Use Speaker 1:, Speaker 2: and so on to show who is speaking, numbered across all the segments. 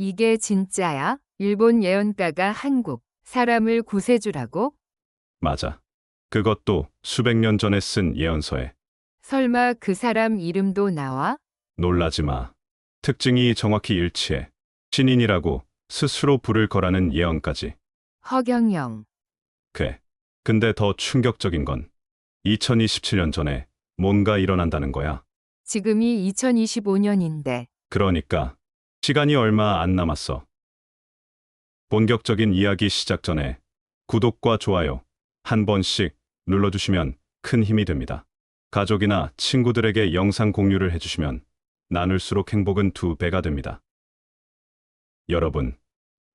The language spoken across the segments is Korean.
Speaker 1: 이게 진짜야? 일본 예언가가 한국 사람을 구세주라고?
Speaker 2: 맞아. 그것도 수백 년 전에 쓴 예언서에.
Speaker 1: 설마 그 사람 이름도 나와?
Speaker 2: 놀라지 마. 특징이 정확히 일치해. 신인이라고 스스로 불을 거라는 예언까지.
Speaker 1: 허경영.
Speaker 2: 그래. 근데 더 충격적인 건 2027년 전에 뭔가 일어난다는 거야.
Speaker 1: 지금이 2025년인데
Speaker 2: 그러니까 시간이 얼마 안 남았어. 본격적인 이야기 시작 전에 구독과 좋아요 한 번씩 눌러주시면 큰 힘이 됩니다. 가족이나 친구들에게 영상 공유를 해주시면 나눌수록 행복은 두 배가 됩니다. 여러분,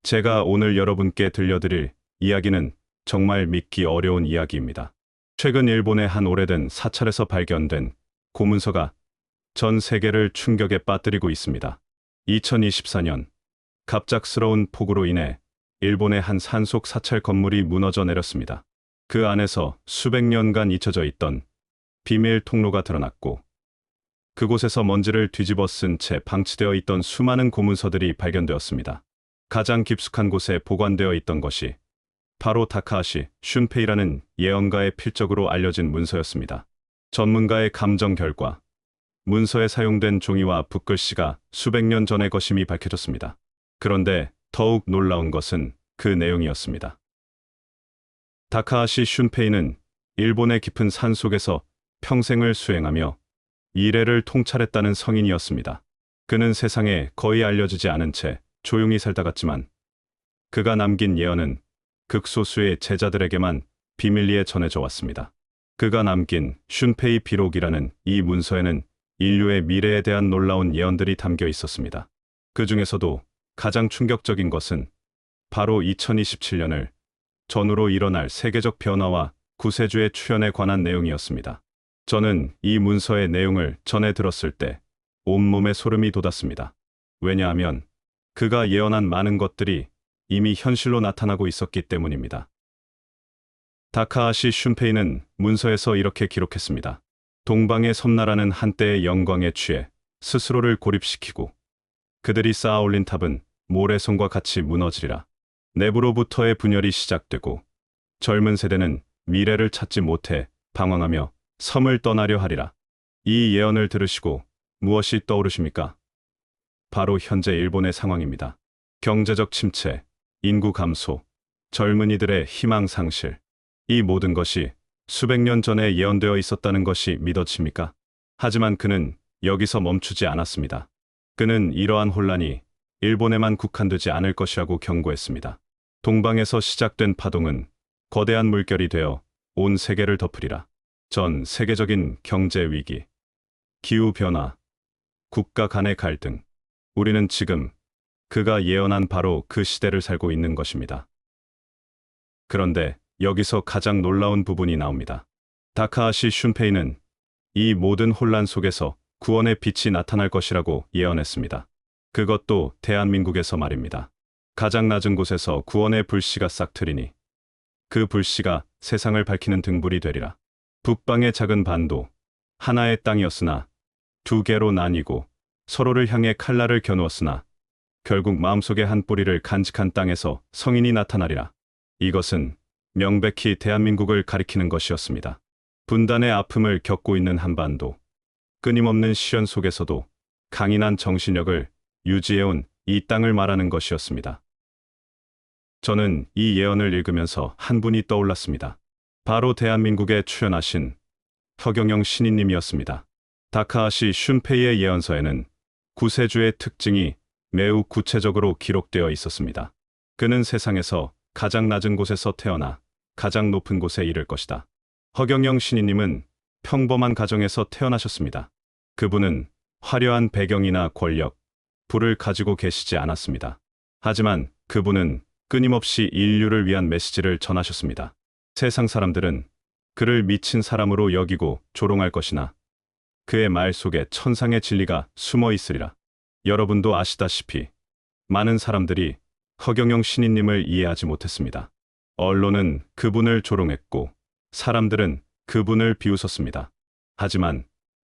Speaker 2: 제가 오늘 여러분께 들려드릴 이야기는 정말 믿기 어려운 이야기입니다. 최근 일본의 한 오래된 사찰에서 발견된 고문서가 전 세계를 충격에 빠뜨리고 있습니다. 2024년 갑작스러운 폭우로 인해 일본의 한 산속 사찰 건물이 무너져 내렸습니다. 그 안에서 수백 년간 잊혀져 있던 비밀 통로가 드러났고 그곳에서 먼지를 뒤집어 쓴 채 방치되어 있던 수많은 고문서들이 발견되었습니다. 가장 깊숙한 곳에 보관되어 있던 것이 바로 다카하시 슌페이라는 예언가의 필적으로 알려진 문서였습니다. 전문가의 감정 결과 문서에 사용된 종이와 붓글씨가 수백 년 전의 것임이 밝혀졌습니다. 그런데 더욱 놀라운 것은 그 내용이었습니다. 다카하시 슌페이는 일본의 깊은 산 속에서 평생을 수행하며 이래를 통찰했다는 성인이었습니다. 그는 세상에 거의 알려지지 않은 채 조용히 살다 갔지만 그가 남긴 예언은 극소수의 제자들에게만 비밀리에 전해져 왔습니다. 그가 남긴 슌페이 비록이라는 이 문서에는 인류의 미래에 대한 놀라운 예언들이 담겨 있었습니다. 그 중에서도 가장 충격적인 것은 바로 2027년을 전후로 일어날 세계적 변화와 구세주의 출현에 관한 내용이었습니다. 저는 이 문서의 내용을 전해 들었을 때 온몸에 소름이 돋았습니다. 왜냐하면 그가 예언한 많은 것들이 이미 현실로 나타나고 있었기 때문입니다. 다카하시 슌페이는 문서에서 이렇게 기록했습니다. 동방의 섬나라는 한때의 영광에 취해 스스로를 고립시키고 그들이 쌓아 올린 탑은 모래성과 같이 무너지리라. 내부로부터의 분열이 시작되고 젊은 세대는 미래를 찾지 못해 방황하며 섬을 떠나려 하리라. 이 예언을 들으시고 무엇이 떠오르십니까? 바로 현재 일본의 상황입니다. 경제적 침체, 인구 감소, 젊은이들의 희망 상실. 이 모든 것이 수백 년 전에 예언되어 있었다는 것이 믿어집니까? 하지만 그는 여기서 멈추지 않았습니다. 그는 이러한 혼란이 일본에만 국한되지 않을 것이라고 경고했습니다. 동방에서 시작된 파동은 거대한 물결이 되어 온 세계를 덮으리라. 전 세계적인 경제 위기, 기후 변화, 국가 간의 갈등. 우리는 지금 그가 예언한 바로 그 시대를 살고 있는 것입니다. 그런데 여기서 가장 놀라운 부분이 나옵니다. 다카하시 슌페이는 이 모든 혼란 속에서 구원의 빛이 나타날 것이라고 예언했습니다. 그것도 대한민국에서 말입니다. 가장 낮은 곳에서 구원의 불씨가 싹 트리니 그 불씨가 세상을 밝히는 등불이 되리라. 북방의 작은 반도 하나의 땅이었으나 두 개로 나뉘고 서로를 향해 칼날을 겨누었으나 결국 마음속의 한 뿌리를 간직한 땅에서 성인이 나타나리라. 이것은 명백히 대한민국을 가리키는 것이었습니다. 분단의 아픔을 겪고 있는 한반도, 끊임없는 시련 속에서도 강인한 정신력을 유지해온 이 땅을 말하는 것이었습니다. 저는 이 예언을 읽으면서 한 분이 떠올랐습니다. 바로 대한민국에 출연하신 허경영 신인님이었습니다. 다카하시 슌페이의 예언서에는 구세주의 특징이 매우 구체적으로 기록되어 있었습니다. 그는 세상에서 가장 낮은 곳에서 태어나 가장 높은 곳에 이를 것이다. 허경영 신인님은 평범한 가정에서 태어나셨습니다. 그분은 화려한 배경이나 권력, 부를 가지고 계시지 않았습니다. 하지만 그분은 끊임없이 인류를 위한 메시지를 전하셨습니다. 세상 사람들은 그를 미친 사람으로 여기고 조롱할 것이나 그의 말 속에 천상의 진리가 숨어 있으리라. 여러분도 아시다시피 많은 사람들이 허경영 신인님을 이해하지 못했습니다. 언론은 그분을 조롱했고 사람들은 그분을 비웃었습니다. 하지만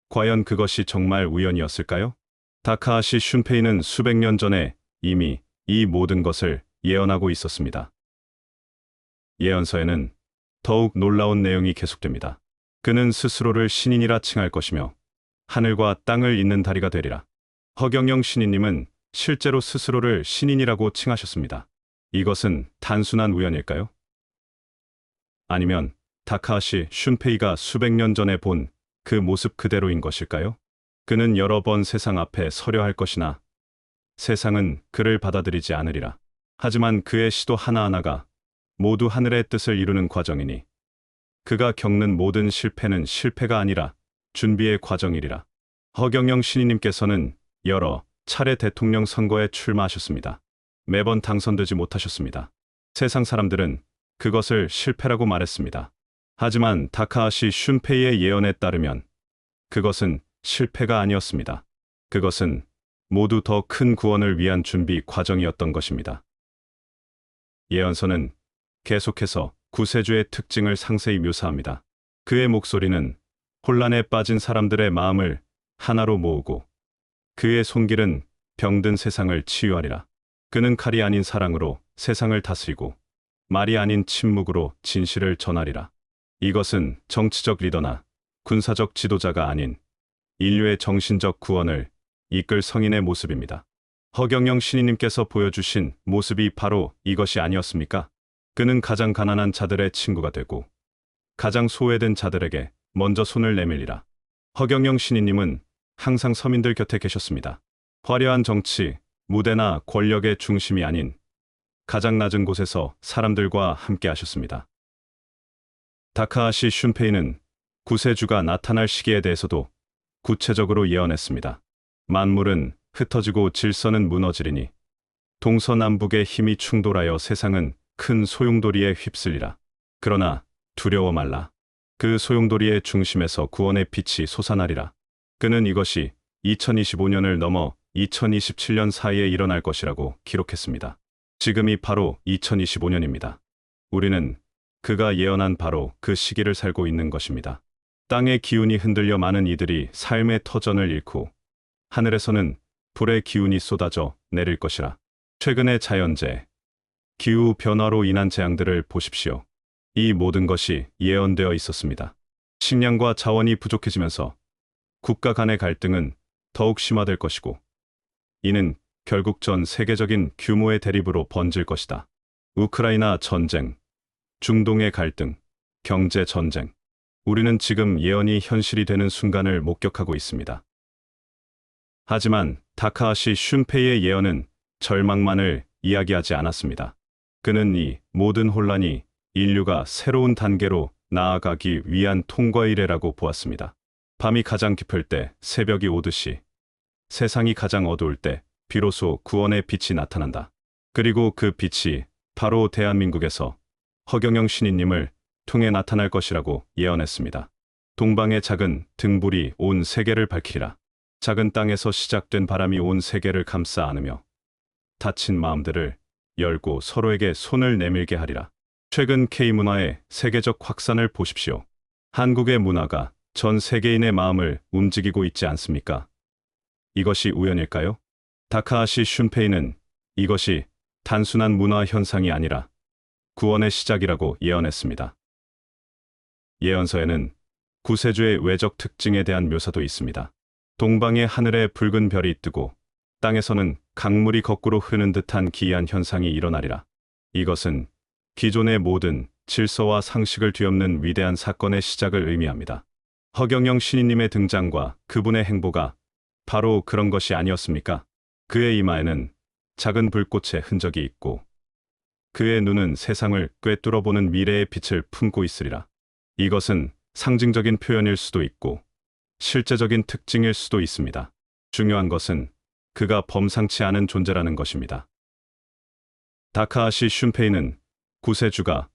Speaker 2: 과연 그것이 정말 우연이었을까요? 다카하시 슌페이는 수백 년 전에 이미 이 모든 것을 예언하고 있었습니다. 예언서에는 더욱 놀라운 내용이 계속됩니다. 그는 스스로를 신인이라 칭할 것이며 하늘과 땅을 잇는 다리가 되리라. 허경영 신인님은 실제로 스스로를 신인이라고 칭하셨습니다. 이것은 단순한 우연일까요? 아니면 다카하시 슌페이가 수백 년 전에 본 그 모습 그대로인 것일까요? 그는 여러 번 세상 앞에 서려 할 것이나 세상은 그를 받아들이지 않으리라. 하지만 그의 시도 하나하나가 모두 하늘의 뜻을 이루는 과정이니 그가 겪는 모든 실패는 실패가 아니라 준비의 과정이리라. 허경영 신인님께서는 여러 차례 대통령 선거에 출마하셨습니다. 매번 당선되지 못하셨습니다. 세상 사람들은 그것을 실패라고 말했습니다. 하지만 다카하시 슌페이의 예언에 따르면 그것은 실패가 아니었습니다. 그것은 모두 더 큰 구원을 위한 준비 과정이었던 것입니다. 예언서는 계속해서 구세주의 특징을 상세히 묘사합니다. 그의 목소리는 혼란에 빠진 사람들의 마음을 하나로 모으고 그의 손길은 병든 세상을 치유하리라. 그는 칼이 아닌 사랑으로 세상을 다스리고 말이 아닌 침묵으로 진실을 전하리라. 이것은 정치적 리더나 군사적 지도자가 아닌 인류의 정신적 구원을 이끌 성인의 모습입니다. 허경영 신인님께서 보여주신 모습이 바로 이것이 아니었습니까? 그는 가장 가난한 자들의 친구가 되고 가장 소외된 자들에게 먼저 손을 내밀리라. 허경영 신인님은 항상 서민들 곁에 계셨습니다. 화려한 정치, 무대나 권력의 중심이 아닌 가장 낮은 곳에서 사람들과 함께 하셨습니다. 다카하시 슌페이는 구세주가 나타날 시기에 대해서도 구체적으로 예언했습니다. 만물은 흩어지고 질서는 무너지리니 동서남북의 힘이 충돌하여 세상은 큰 소용돌이에 휩쓸리라. 그러나 두려워 말라. 그 소용돌이의 중심에서 구원의 빛이 솟아나리라. 그는 이것이 2025년을 넘어 2027년 사이에 일어날 것이라고 기록했습니다. 지금이 바로 2025년입니다. 우리는 그가 예언한 바로 그 시기를 살고 있는 것입니다. 땅의 기운이 흔들려 많은 이들이 삶의 터전을 잃고 하늘에서는 불의 기운이 쏟아져 내릴 것이라. 최근의 자연재, 기후 변화로 인한 재앙들을 보십시오. 이 모든 것이 예언되어 있었습니다. 식량과 자원이 부족해지면서 국가 간의 갈등은 더욱 심화될 것이고 이는 결국 전 세계적인 규모의 대립으로 번질 것이다. 우크라이나 전쟁, 중동의 갈등, 경제 전쟁. 우리는 지금 예언이 현실이 되는 순간을 목격하고 있습니다. 하지만 다카하시 슌페이의 예언은 절망만을 이야기하지 않았습니다. 그는 이 모든 혼란이 인류가 새로운 단계로 나아가기 위한 통과 이래라고 보았습니다. 밤이 가장 깊을 때 새벽이 오듯이 세상이 가장 어두울 때 비로소 구원의 빛이 나타난다. 그리고 그 빛이 바로 대한민국에서 허경영 신인님을 통해 나타날 것이라고 예언했습니다. 동방의 작은 등불이 온 세계를 밝히리라. 작은 땅에서 시작된 바람이 온 세계를 감싸 안으며 다친 마음들을 열고 서로에게 손을 내밀게 하리라. 최근 K문화의 세계적 확산을 보십시오. 한국의 문화가 전 세계인의 마음을 움직이고 있지 않습니까? 이것이 우연일까요? 다카하시 슌페이는 이것이 단순한 문화 현상이 아니라 구원의 시작이라고 예언했습니다. 예언서에는 구세주의 외적 특징에 대한 묘사도 있습니다. 동방의 하늘에 붉은 별이 뜨고 땅에서는 강물이 거꾸로 흐르는 듯한 기이한 현상이 일어나리라. 이것은 기존의 모든 질서와 상식을 뒤엎는 위대한 사건의 시작을 의미합니다. 허경영 신인님의 등장과 그분의 행보가 바로 그런 것이 아니었습니까? 그의 이마에는 작은 불꽃의 흔적이 있고 그의 눈은 세상을 꿰뚫어 보는 미래의 빛을 품고 있으리라. 이것은 상징적인 표현일 수도 있고 실제적인 특징일 수도 있습니다. 중요한 것은 그가 범상치 않은 존재라는 것입니다. 다카하시 슌페이는 구세주가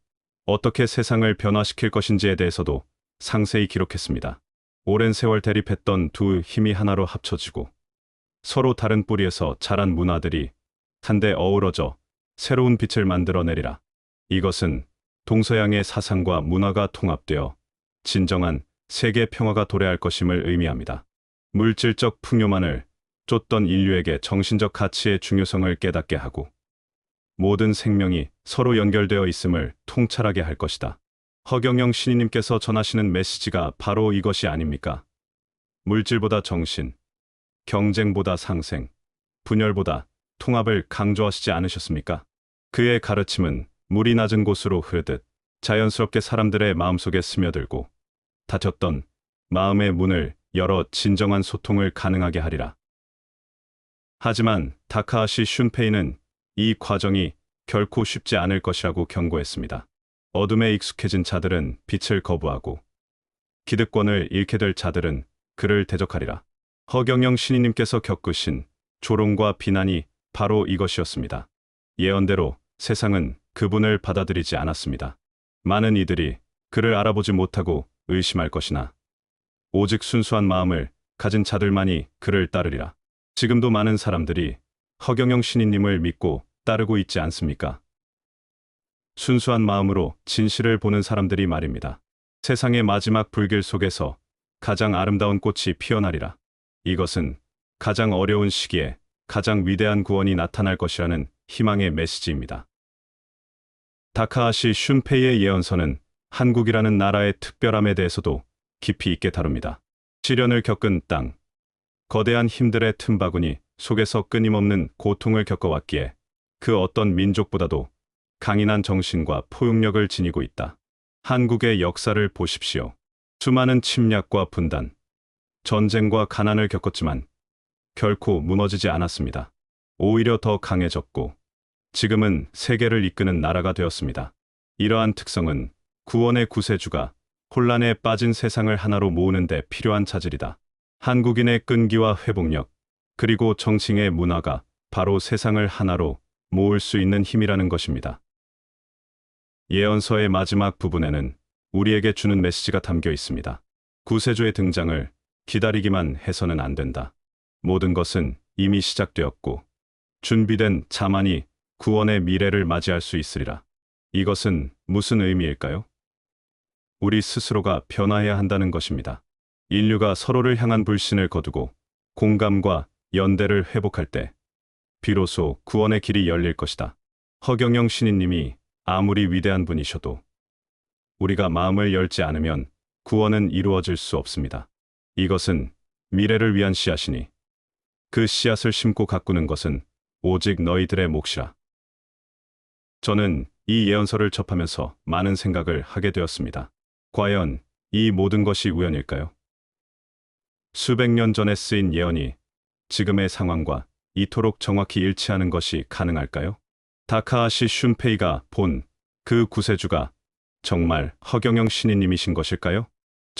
Speaker 2: 어떻게 세상을 변화시킬 것인지에 대해서도 상세히 기록했습니다. 오랜 세월 대립했던 두 힘이 하나로 합쳐지고 서로 다른 뿌리에서 자란 문화들이 한데 어우러져 새로운 빛을 만들어내리라. 이것은 동서양의 사상과 문화가 통합되어 진정한 세계 평화가 도래할 것임을 의미합니다. 물질적 풍요만을 쫓던 인류에게 정신적 가치의 중요성을 깨닫게 하고 모든 생명이 서로 연결되어 있음을 통찰하게 할 것이다. 허경영 신이님께서 전하시는 메시지가 바로 이것이 아닙니까? 물질보다 정신, 경쟁보다 상생, 분열보다 통합을 강조하시지 않으셨습니까? 그의 가르침은 물이 낮은 곳으로 흐르듯 자연스럽게 사람들의 마음속에 스며들고 닫혔던 마음의 문을 열어 진정한 소통을 가능하게 하리라. 하지만 다카하시 슌페이는 이 과정이 결코 쉽지 않을 것이라고 경고했습니다. 어둠에 익숙해진 자들은 빛을 거부하고 기득권을 잃게 될 자들은 그를 대적하리라. 허경영 신이님께서 겪으신 조롱과 비난이 바로 이것이었습니다. 예언대로 세상은 그분을 받아들이지 않았습니다. 많은 이들이 그를 알아보지 못하고 의심할 것이나 오직 순수한 마음을 가진 자들만이 그를 따르리라. 지금도 많은 사람들이 허경영 신이님을 믿고 따르고 있지 않습니까? 순수한 마음으로 진실을 보는 사람들이 말입니다. 세상의 마지막 불길 속에서 가장 아름다운 꽃이 피어나리라. 이것은 가장 어려운 시기에 가장 위대한 구원이 나타날 것이라는 희망의 메시지입니다. 다카하시 슌페이의 예언서는 한국이라는 나라의 특별함에 대해서도 깊이 있게 다룹니다. 시련을 겪은 땅, 거대한 힘들의 틈바구니 속에서 끊임없는 고통을 겪어왔기에 그 어떤 민족보다도 강인한 정신과 포용력을 지니고 있다. 한국의 역사를 보십시오. 수많은 침략과 분단, 전쟁과 가난을 겪었지만 결코 무너지지 않았습니다. 오히려 더 강해졌고 지금은 세계를 이끄는 나라가 되었습니다. 이러한 특성은 구원의 구세주가 혼란에 빠진 세상을 하나로 모으는 데 필요한 차질이다. 한국인의 끈기와 회복력, 그리고 정칭의 문화가 바로 세상을 하나로 모을 수 있는 힘이라는 것입니다. 예언서의 마지막 부분에는 우리에게 주는 메시지가 담겨 있습니다. 구세주의 등장을 기다리기만 해서는 안 된다. 모든 것은 이미 시작되었고 준비된 자만이 구원의 미래를 맞이할 수 있으리라. 이것은 무슨 의미일까요? 우리 스스로가 변화해야 한다는 것입니다. 인류가 서로를 향한 불신을 거두고 공감과 연대를 회복할 때 비로소 구원의 길이 열릴 것이다. 허경영 신인님이 아무리 위대한 분이셔도 우리가 마음을 열지 않으면 구원은 이루어질 수 없습니다. 이것은 미래를 위한 씨앗이니 그 씨앗을 심고 가꾸는 것은 오직 너희들의 몫이라. 저는 이 예언서를 접하면서 많은 생각을 하게 되었습니다. 과연 이 모든 것이 우연일까요? 수백 년 전에 쓰인 예언이 지금의 상황과 이토록 정확히 일치하는 것이 가능할까요? 다카하시 슌페이가 본 그 구세주가 정말 허경영 신이님이신 것일까요?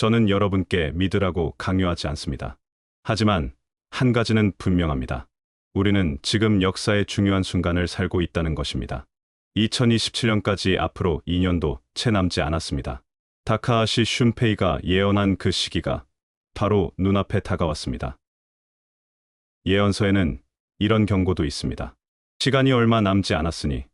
Speaker 2: 저는 여러분께 믿으라고 강요하지 않습니다. 하지만 한 가지는 분명합니다. 우리는 지금 역사의 중요한 순간을 살고 있다는 것입니다. 2027년까지 앞으로 2년도 채 남지 않았습니다. 다카하시 슌페이가 예언한 그 시기가 바로 눈앞에 다가왔습니다. 예언서에는 이런 경고도 있습니다. 시간이 얼마 남지 않았으니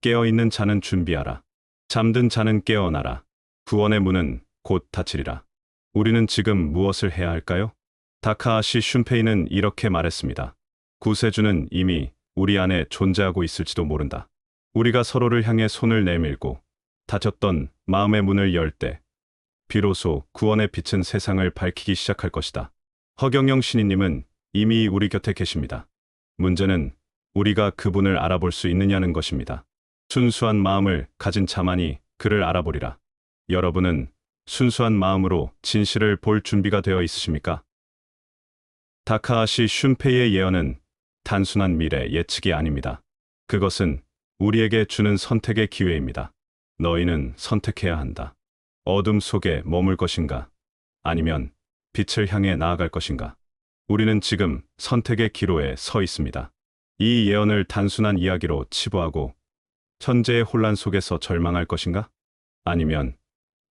Speaker 2: 깨어있는 자는 준비하라. 잠든 자는 깨어나라. 구원의 문은 곧 닫히리라. 우리는 지금 무엇을 해야 할까요? 다카하시 슌페이는 이렇게 말했습니다. 구세주는 이미 우리 안에 존재하고 있을지도 모른다. 우리가 서로를 향해 손을 내밀고 닫혔던 마음의 문을 열 때 비로소 구원의 빛은 세상을 밝히기 시작할 것이다. 허경영 신이님은 이미 우리 곁에 계십니다. 문제는 우리가 그분을 알아볼 수 있느냐는 것입니다. 순수한 마음을 가진 자만이 그를 알아보리라. 여러분은 순수한 마음으로 진실을 볼 준비가 되어 있으십니까? 다카하시 슌페이의 예언은 단순한 미래 예측이 아닙니다. 그것은 우리에게 주는 선택의 기회입니다. 너희는 선택해야 한다. 어둠 속에 머물 것인가? 아니면 빛을 향해 나아갈 것인가? 우리는 지금 선택의 기로에 서 있습니다. 이 예언을 단순한 이야기로 치부하고 천재의 혼란 속에서 절망할 것인가? 아니면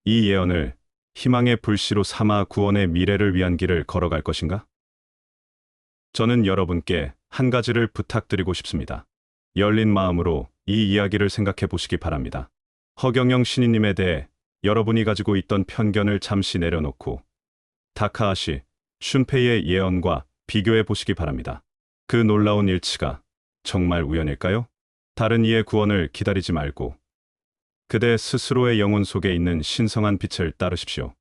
Speaker 2: 이 예언을 희망의 불씨로 삼아 구원의 미래를 위한 길을 걸어갈 것인가? 저는 여러분께 한 가지를 부탁드리고 싶습니다. 열린 마음으로 이 이야기를 생각해 보시기 바랍니다. 허경영 신이님에 대해 여러분이 가지고 있던 편견을 잠시 내려놓고 다카하시, 슌페이의 예언과 비교해 보시기 바랍니다. 그 놀라운 일치가 정말 우연일까요? 다른 이의 구원을 기다리지 말고 그대 스스로의 영혼 속에 있는 신성한 빛을 따르십시오.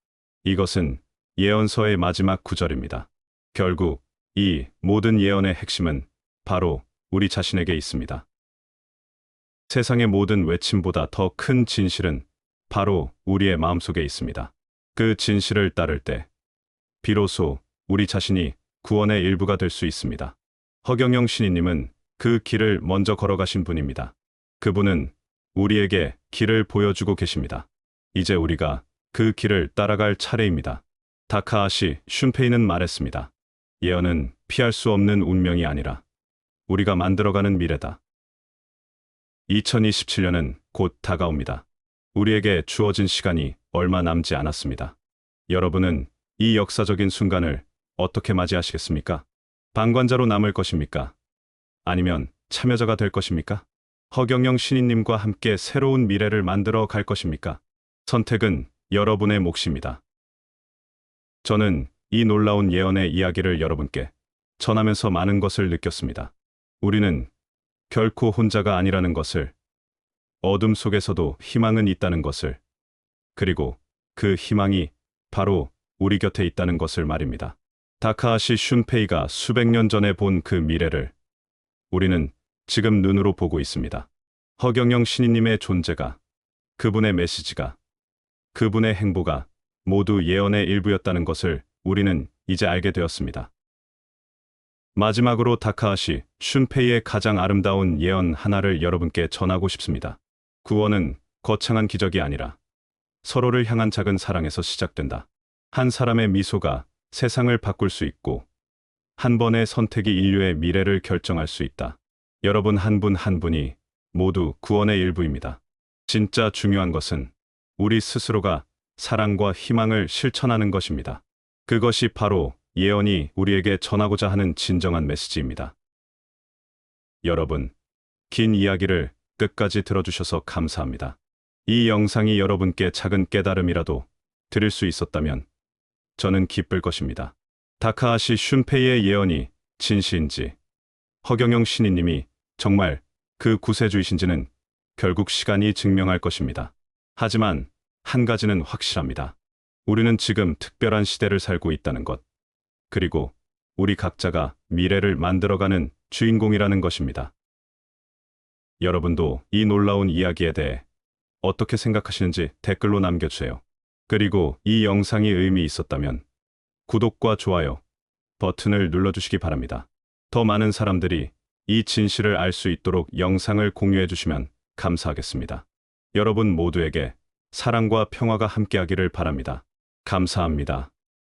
Speaker 2: 이것은 예언서의 마지막 구절입니다. 결국 이 모든 예언의 핵심은 바로 우리 자신에게 있습니다. 세상의 모든 외침보다 더 큰 진실은 바로 우리의 마음속에 있습니다. 그 진실을 따를 때 비로소 우리 자신이 구원의 일부가 될 수 있습니다. 허경영 신이님은 그 길을 먼저 걸어가신 분입니다. 그분은 우리에게 길을 보여주고 계십니다. 이제 우리가 그 길을 따라갈 차례입니다. 다카아시 슌페이는 말했습니다. 예언은 피할 수 없는 운명이 아니라 우리가 만들어가는 미래다. 2027년은 곧 다가옵니다. 우리에게 주어진 시간이 얼마 남지 않았습니다. 여러분은 이 역사적인 순간을 어떻게 맞이하시겠습니까? 방관자로 남을 것입니까? 아니면 참여자가 될 것입니까? 허경영 신인님과 함께 새로운 미래를 만들어 갈 것입니까? 선택은 여러분의 몫입니다. 저는 이 놀라운 예언의 이야기를 여러분께 전하면서 많은 것을 느꼈습니다. 우리는 결코 혼자가 아니라는 것을, 어둠 속에서도 희망은 있다는 것을, 그리고 그 희망이 바로 우리 곁에 있다는 것을 말입니다. 다카하시 슌페이가 수백 년 전에 본 그 미래를 우리는 지금 눈으로 보고 있습니다. 허경영 신인님의 존재가, 그분의 메시지가, 그분의 행보가 모두 예언의 일부였다는 것을 우리는 이제 알게 되었습니다. 마지막으로 다카하시 슌페이의 가장 아름다운 예언 하나를 여러분께 전하고 싶습니다. 구원은 거창한 기적이 아니라 서로를 향한 작은 사랑에서 시작된다. 한 사람의 미소가 세상을 바꿀 수 있고 한 번의 선택이 인류의 미래를 결정할 수 있다. 여러분 한분한 분이 모두 구원의 일부입니다. 진짜 중요한 것은 우리 스스로가 사랑과 희망을 실천하는 것입니다. 그것이 바로 예언이 우리에게 전하고자 하는 진정한 메시지입니다. 여러분, 긴 이야기를 끝까지 들어주셔서 감사합니다. 이 영상이 여러분께 작은 깨달음이라도 드릴 수 있었다면 저는 기쁠 것입니다. 다카하시 슌페이의 예언이 진실인지 허경영 신이님이 정말 그 구세주이신지는 결국 시간이 증명할 것입니다. 하지만 한 가지는 확실합니다. 우리는 지금 특별한 시대를 살고 있다는 것. 그리고 우리 각자가 미래를 만들어가는 주인공이라는 것입니다. 여러분도 이 놀라운 이야기에 대해 어떻게 생각하시는지 댓글로 남겨주세요. 그리고 이 영상이 의미 있었다면 구독과 좋아요 버튼을 눌러주시기 바랍니다. 더 많은 사람들이 이 진실을 알 수 있도록 영상을 공유해 주시면 감사하겠습니다. 여러분 모두에게 사랑과 평화가 함께하기를 바랍니다. 감사합니다.